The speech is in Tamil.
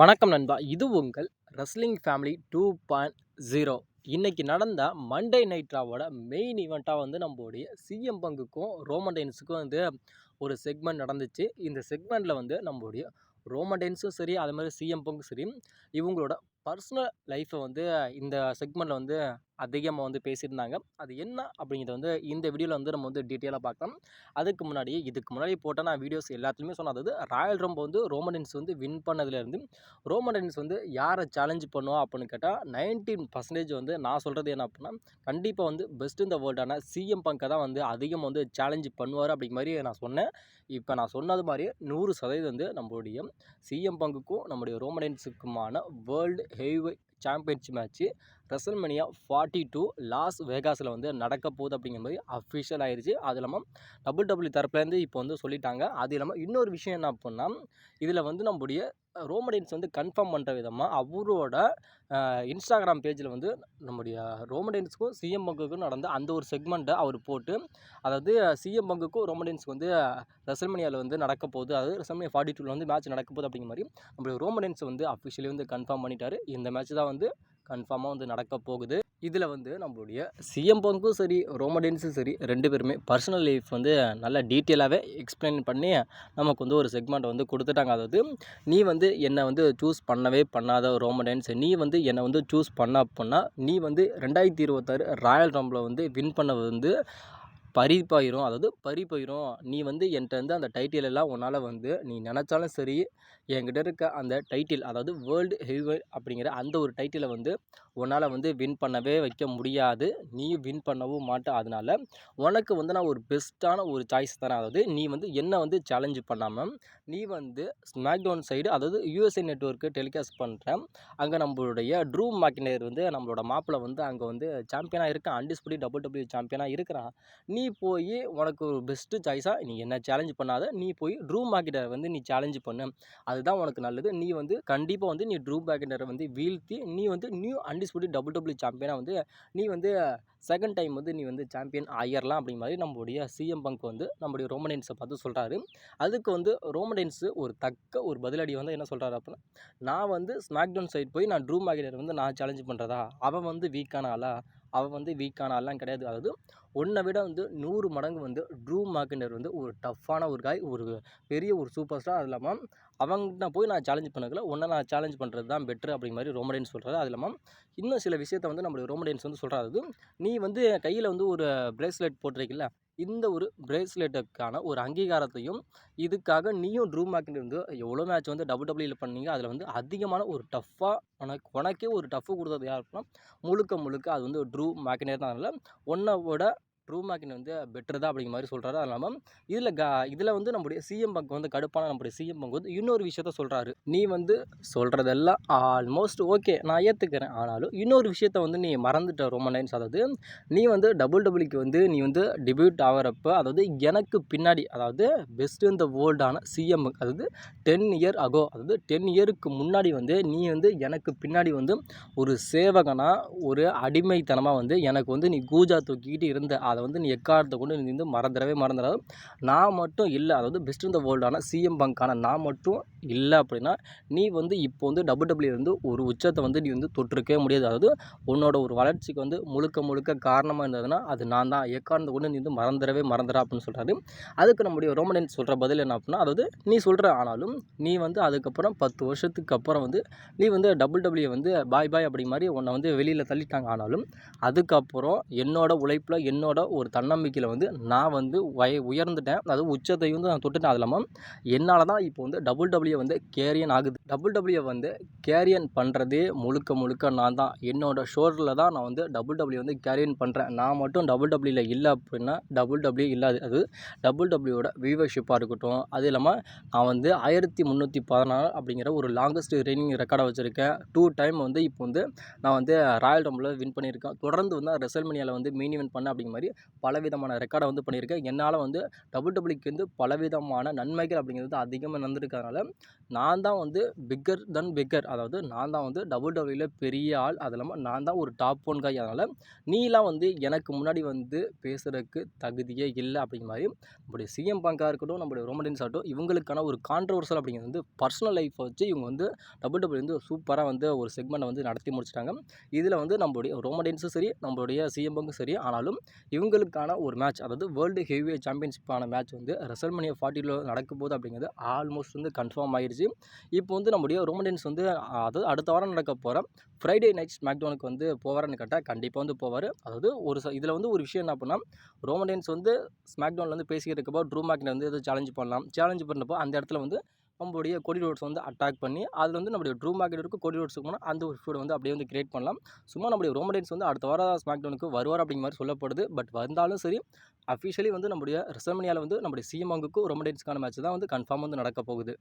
வணக்கம் நண்பா. இது உங்கள் wrestling family two point zero இன்றைக்கி நடந்த மண்டே நைட்ராவோட மெயின் ஈவெண்ட்டாக வந்து நம்மளுடைய சிஎம் பங்குக்கும் ரோமண்டைன்ஸுக்கும் வந்து ஒரு செக்மெண்ட் நடந்துச்சு. இந்த செக்மெண்ட்டில் வந்து நம்மளுடைய ரோமண்டைன்ஸும் சரி அது மாதிரி சிஎம் பங்கும் சரி இவங்களோட பர்சனல் லைஃப்பை வந்து இந்த செக்மெண்ட்டில் வந்து அதிகமாக வந்து பேசியிருந்தாங்க. அது என்ன அப்படிங்கிறத வந்து இந்த வீடியோவில் வந்து நம்ம வந்து டீட்டெயிலாக பார்க்கலாம். அதுக்கு முன்னாடி இதுக்கு முன்னாடி போட்ட நான் வீடியோஸ் எல்லாத்துலேயுமே சொன்னது அதாவது ராயல் ரம்போ வந்து ரோமடன்ஸ் வந்து வின் பண்ணதுலேருந்து ரோமடன்ஸ் வந்து யாரை சேலஞ்ச் பண்ணுவா அப்படின்னு கேட்டால் நைன்டீன் பர்சன்டேஜ் வந்து நான் சொல்கிறது என்ன அப்படின்னா கண்டிப்பாக வந்து பெஸ்ட் இந்த வேர்ல்டான சிஎம் பங்கை தான் வந்து அதிகமாக வந்து சேலஞ்ச் பண்ணுவார் அப்படிங்கிற மாதிரி நான் சொன்னேன். இப்போ நான் சொன்னது மாதிரியே நூறு சதவீதம் வந்து நம்மளுடைய சிஎம் பங்குக்கும் நம்முடைய ரோமடன்ஸுக்குமான world heavy championship match WrestleMania forty two Las வேகாஸில் வந்து நடக்க போகுது அப்படிங்கிற மாதிரி அஃபிஷியல் ஆயிடுச்சு அது இல்லாமல் டபுள் டபுள் தரப்புலேருந்து இப்போ வந்து சொல்லிட்டாங்க. அது இல்லாமல் இன்னொரு விஷயம் என்ன அப்படின்னா இதில் வந்து நம்முடைய ரோமடின்ஸ் வந்து கன்ஃபார்ம் பண்ணுற விதமாக அவரோட இன்ஸ்டாகிராம் பேஜில் வந்து நம்முடைய ரோமடின்ஸுக்கும் சிஎம் பங்குக்கும் நடந்த அந்த ஒரு செக்மெண்ட்டை அவர் போட்டு அதாவது சிஎம் பங்குக்கும் ரோமடின்ஸ்க்கு வந்து ரெசல்மனியாவில் வந்து நடக்க போகுது. அதாவது ரெசல்மனியா ஃபார்ட்டி டூவில் வந்து மேட்ச் நடக்க போகுது அப்படிங்கிற மாதிரி நம்மளுடைய ரோமடின்ஸ் வந்து அஃபிஷியலி வந்து கன்ஃபார்ம் பண்ணிட்டார். இந்த மேட்ச் தான் வந்து கன்ஃபார்மாக வந்து நடக்க போகுது. இதில் வந்து நம்மளுடைய சிஎம் பங்கும் சரி ரோமடென்ஸும் சரி ரெண்டு பேருமே பர்சனல் லைஃப் வந்து நல்லா டீட்டெயிலாகவே எக்ஸ்பிளைன் பண்ணி நமக்கு வந்து ஒரு செக்மெண்ட் வந்து கொடுத்துட்டாங்க. அதாவது நீ வந்து என்னை வந்து சூஸ் பண்ணவே பண்ணாத ரோமடென்ஸ் நீ வந்து என்னை வந்து சூஸ் பண்ண அப்படின்னா நீ வந்து ரெண்டாயிரத்தி இருபத்தாறு ராயல் ரம்பில் வந்து வின் பண்ண வந்து பறிப்பாயிரும். அதாவது பறிப்போயிரும். நீ வந்து என்கிட்ட வந்து அந்த டைட்டில் எல்லாம் உன்னால் வந்து நீ நினச்சாலும் சரி என்கிட்ட இருக்க அந்த டைட்டில் அதாவது வேர்ல்டு ஹெவி அப்படிங்கிற அந்த ஒரு டைட்டிலை வந்து உன்னால் வந்து வின் பண்ணவே வைக்க முடியாது. நீ வின் பண்ணவும் மாட்ட. அதனால் உனக்கு வந்து நான் ஒரு பெஸ்ட்டான ஒரு சாய்ஸ் தரேன். அதாவது நீ வந்து என்ன வந்து சேலஞ்சு பண்ணாமல் நீ வந்து ஸ்மாக்டவுன் சைடு அதாவது யூஎஸ்ஏ நெட்ஒர்க்கு டெலிகாஸ்ட் பண்ணுறேன் அங்கே நம்மளுடைய ட்ரூ மாக்கினர் வந்து நம்மளோட மாப்பிள்ளை வந்து அங்கே வந்து சாம்பியனாக இருக்கான். அண்டிஸ்பிடி டபுள் டபுள்யூ சாம்பியனாக இருக்கிறான். நீ நீ போய் உனக்கு ஒரு பெஸ்ட்டு சாய்ஸாக நீ என்ன சேலஞ்ச் பண்ணாத நீ போய் ட்ரூ மார்க்கெட்டை வந்து நீ சேலஞ்ச் பண்ணு. அதுதான் உனக்கு நல்லது. நீ வந்து கண்டிப்பாக வந்து நீ ட்ரூ மார்க்கெட்டரை வந்து வீழ்த்தி நீ வந்து நியூ அண்டிஸ்புடி டபுள் டபுள்யூ சாம்பியனாக வந்து நீ வந்து செகண்ட் டைம் வந்து நீ வந்து சாம்பியன் ஆயிரலாம் அப்படிங்கிற மாதிரி நம்மளுடைய சிஎம் பங்க் வந்து நம்முடைய ரோமடென்ஸை பார்த்து சொல்கிறாரு அதுக்கு வந்து ரோமடென்ஸு ஒரு தக்க ஒரு பதிலடி வந்து என்ன சொல்கிறாரு அப்படின்னா நான் வந்து ஸ்மாக்டவுன் சைட் போய் நான் ட்ரூ மார்க்கெட்டர் வந்து நான் சேலஞ்ச் பண்ணுறதா அவன் வந்து வீக்கான ஆளா? அவன் வந்து வீக்கான ஆள்லாம் கிடையாது. அதாவது உன்னை விட வந்து நூறு மடங்கு வந்து ட்ரூ மார்க்கினர் வந்து ஒரு டஃப்பான ஒரு காய் ஒரு பெரிய ஒரு சூப்பர் ஸ்டார் அது இல்லாமல் அவங்ககிட்ட போய் நான் சேலஞ்ச் பண்ணக்கல உன்னை நான் சேலஞ்ச் பண்ணுறது தான் பெட்ரு அப்படிங்கிற மாதிரி ரோமடைன்ஸ் சொல்கிறாரு அது இல்லாமல் இன்னும் சில விஷயத்த வந்து நம்மளுடைய ரோமடைன்ஸ் வந்து சொல்கிறாரு நீ வந்து கையில் வந்து ஒரு ப்ரேஸ்லெட் போட்டிருக்கில்ல இந்த ஒரு பிரேஸ்லெட்டுக்கான ஒரு அங்கீகாரத்தையும் இதுக்காக நீயும் ட்ரூ மேக்கின் இருந்து எவ்வளோ மேட்ச் வந்து டபுள் டபுள்யூல பண்ணீங்க? அதில் வந்து அதிகமான ஒரு டஃப்பாக உனக்கு உனக்கே ஒரு டஃப்பு கொடுத்தது யார் முழுக்க முழுக்க அது வந்து ட்ரூ மேக்கினே தான். அதனால் ஒன்றை விட ட்ரூ மேக்கின் வந்து பெட்டர் தான் அப்படிங்கிற மாதிரி சொல்கிறாரு அது இல்லாமல் இதில் க இதில் வந்து நம்முடைய சிஎம் பங்க் வந்து கடுப்பான நம்முடைய சிஎம் பங்க் வந்து இன்னொரு விஷயத்த சொல்கிறாரு நீ வந்து சொல்கிறதெல்லாம் ஆல்மோஸ்ட் ஓகே நான் ஏற்றுக்கிறேன் ஆனாலும் இன்னொரு விஷயத்த வந்து நீ மறந்துட்ட ரொம்ப நைன்ஸ் அதாவது நீ வந்து டபுள் டபுள்யூக்கு வந்து நீ வந்து டிபியூட் ஆகிறப்ப அதாவது எனக்கு பின்னாடி அதாவது பெஸ்ட் இந்த வேர்ல்டான சிஎம் அதாவது டென் இயர் அகோ அதாவது டென் இயருக்கு முன்னாடி வந்து நீ வந்து எனக்கு பின்னாடி வந்து ஒரு சேவகனாக ஒரு அடிமைத்தனமாக வந்து எனக்கு வந்து நீ கூஜா தூக்கிக்கிட்டு இருந்த அதை வந்து நீ எக்காரத்தை கொண்டு நீ வந்து மறந்துடவே மறந்துடாது. நான் மட்டும் இல்லை அதாவது பெஸ்ட் இந்த வேர்ல்டான சிஎம் பங்கான நான் மட்டும் இல்லை அப்படின்னா நீ வந்து இப்போ வந்து டபுள் டபுள்யூ வந்து ஒரு உச்சத்தை வந்து நீ வந்து தொட்டிருக்கவே முடியாது. அதாவது உன்னோட ஒரு வளர்ச்சிக்கு வந்து முழுக்க முழுக்க காரணமாக இருந்ததுன்னா அது நான் தான். எக்காரத்தை கொண்டு நீ வந்து மறந்துடவே மறந்துடா அப்படின்னு சொல்கிறாரு அதுக்கு நம்முடைய ரோமனன் சொல்கிற பதில் என்ன அப்படின்னா அதாவது நீ சொல்கிற ஆனாலும் நீ வந்து அதுக்கப்புறம் பத்து வருஷத்துக்கு அப்புறம் வந்து நீ வந்து டபுள் டபுள்யூ வந்து பாய் பாய் அப்படி மாதிரி உன்னை வந்து வெளியில் தள்ளிட்டாங்க. ஆனாலும் அதுக்கப்புறம் என்னோட உழைப்பில் என்னோட ஒரு தன்னம்பிக்கையில் வந்து நான் வந்து வய உயர்ந்துட்டேன். அதாவது உச்சத்தை வந்து நான் தொட்டுட்டேன். அது இல்லாமல் என்னால் தான் இப்போ வந்து டபுள் டபுள்யூ வந்து கேரியன் ஆகுது. டபுள் டபுள்யூ வந்து கேரியன் பண்ணுறதே முழுக்க முழுக்க நான் தான். என்னோடய ஷோரில் தான் நான் வந்து டபுள் டபுள்யூ வந்து கேரியன் பண்ணுறேன் நான் மட்டும் டபுள் டபுள்யூவில் இல்லை அப்படின்னா டபுள் டபுள்யூ இல்லாது. அது டபுள் டபுள்யூட வியூவர்ஷிப்பாக இருக்கட்டும். அது இல்லாமல் நான் வந்து ஆயிரத்தி முந்நூற்றி பதினாறு அப்படிங்கிற ஒரு லாங்கஸ்ட் ரெய்னிங் ரெக்கார்டை வச்சுருக்கேன். டூ டைம் வந்து இப்போ வந்து நான் வந்து ராயல் ரம்பில் வின் பண்ணியிருக்கேன். தொடர்ந்து வந்து ரெசல்மனியாவில் வந்து மெயின் வின் பண்ண அப்படிங்கிற மாதிரி பலவிதமான ரெக்கார்டை வந்து பண்ணியிருக்கேன் என்னால் வந்து டபுள் டபுள்யூக்கு வந்து பலவிதமான நன்மைகள் அப்படிங்கிறது அதிகமாக நடந்திருக்கிறதுனால நான் தான் வந்து பிக்கர் தென் பிக்கர் அதாவது நான் தான் வந்து டபுள் டபுள்யூல பெரிய ஆள். அது இல்லாமல் நான் தான் ஒரு டாப் ஒன் காய் அதனால் நீலாம் வந்து எனக்கு முன்னாடி வந்து பேசுகிறதுக்கு தகுதியே இல்லை அப்படிங்கிற மாதிரி நம்முடைய சிஎம் பங்காக இருக்கட்டும் நம்முடைய ரோமடின்ஸ் ஆகட்டும் இவங்களுக்கான ஒரு கான்ட்ரவர்சல் அப்படிங்கிறது வந்து பர்சனல் லைஃப்பை வச்சு இவங்க வந்து டபுள் டபுள் வந்து சூப்பராக வந்து ஒரு செக்மெண்ட்டை வந்து நடத்தி முடிச்சிட்டாங்க. இதில் வந்து நம்மளுடைய ரோமடின்ஸும் சரி நம்மளுடைய சிஎம் பங்கும் சரி. ஆனாலும் இவங்களுக்கான ஒரு மேட்ச் அதாவது வேர்ல்டு ஹெவிவே சாம்பியன்ஷிப்பான மேட்ச் வந்து ரெசல்மனியா ஃபார்ட்டியில் நடக்க போகுது அப்படிங்கிறது ஆல்மோஸ்ட் வந்து கன்ஃபார்ம் ஆயிடுச்சு இப்போ வந்து நம்முடைய ரோமடின்ஸ் வந்து அதாவது அடுத்த வாரம் நடக்க போகிற ஃப்ரைடே நைட் ஸ்மாக்டவுனுக்கு வந்து போவாரான்னு கேட்டால் கண்டிப்பாக வந்து போவார். அதாவது ஒரு இதில் வந்து ஒரு விஷயம் என்ன அப்படின்னா ரோமடின்ஸ் வந்து ஸ்மாக்டவுனில் வந்து பேசிக்கிட்டு இருக்கப்போ ட்ரூ மேக்கில் வந்து எதுவும் சேலஞ்ச் பண்ணலாம். சேலஞ்ச் பண்ணப்போ அந்த இடத்துல வந்து நம்மளுடைய கொடி ரோட்ஸ் வந்து அட்டாக் பண்ணி அதில் வந்து நம்மளுடைய ட்ரூ மார்க்கெட் இருக்கும் கொடி ரோட்ஸுக்கு போனால் அந்த ஒரு வந்து அப்படியே வந்து கிரியேட் பண்ணலாம். சும்மா நம்மளுடைய ரோமடைன்ஸ் வந்து அடுத்த வாரம் ஸ்மாக்டவுனுக்கு வருவார் அப்படிங்கிற மாதிரி சொல்லப்படுது. பட் வந்தாலும் சரி அஃபிஷியலி வந்து நம்முடைய ரெசல்மனியாவில் வந்து நம்முடைய சிஎம் அங்குக்கும் ரோமடைன்ஸ்க்கான மேட்ச் தான் வந்து கன்ஃபார்ம் வந்து நடக்க போகுது.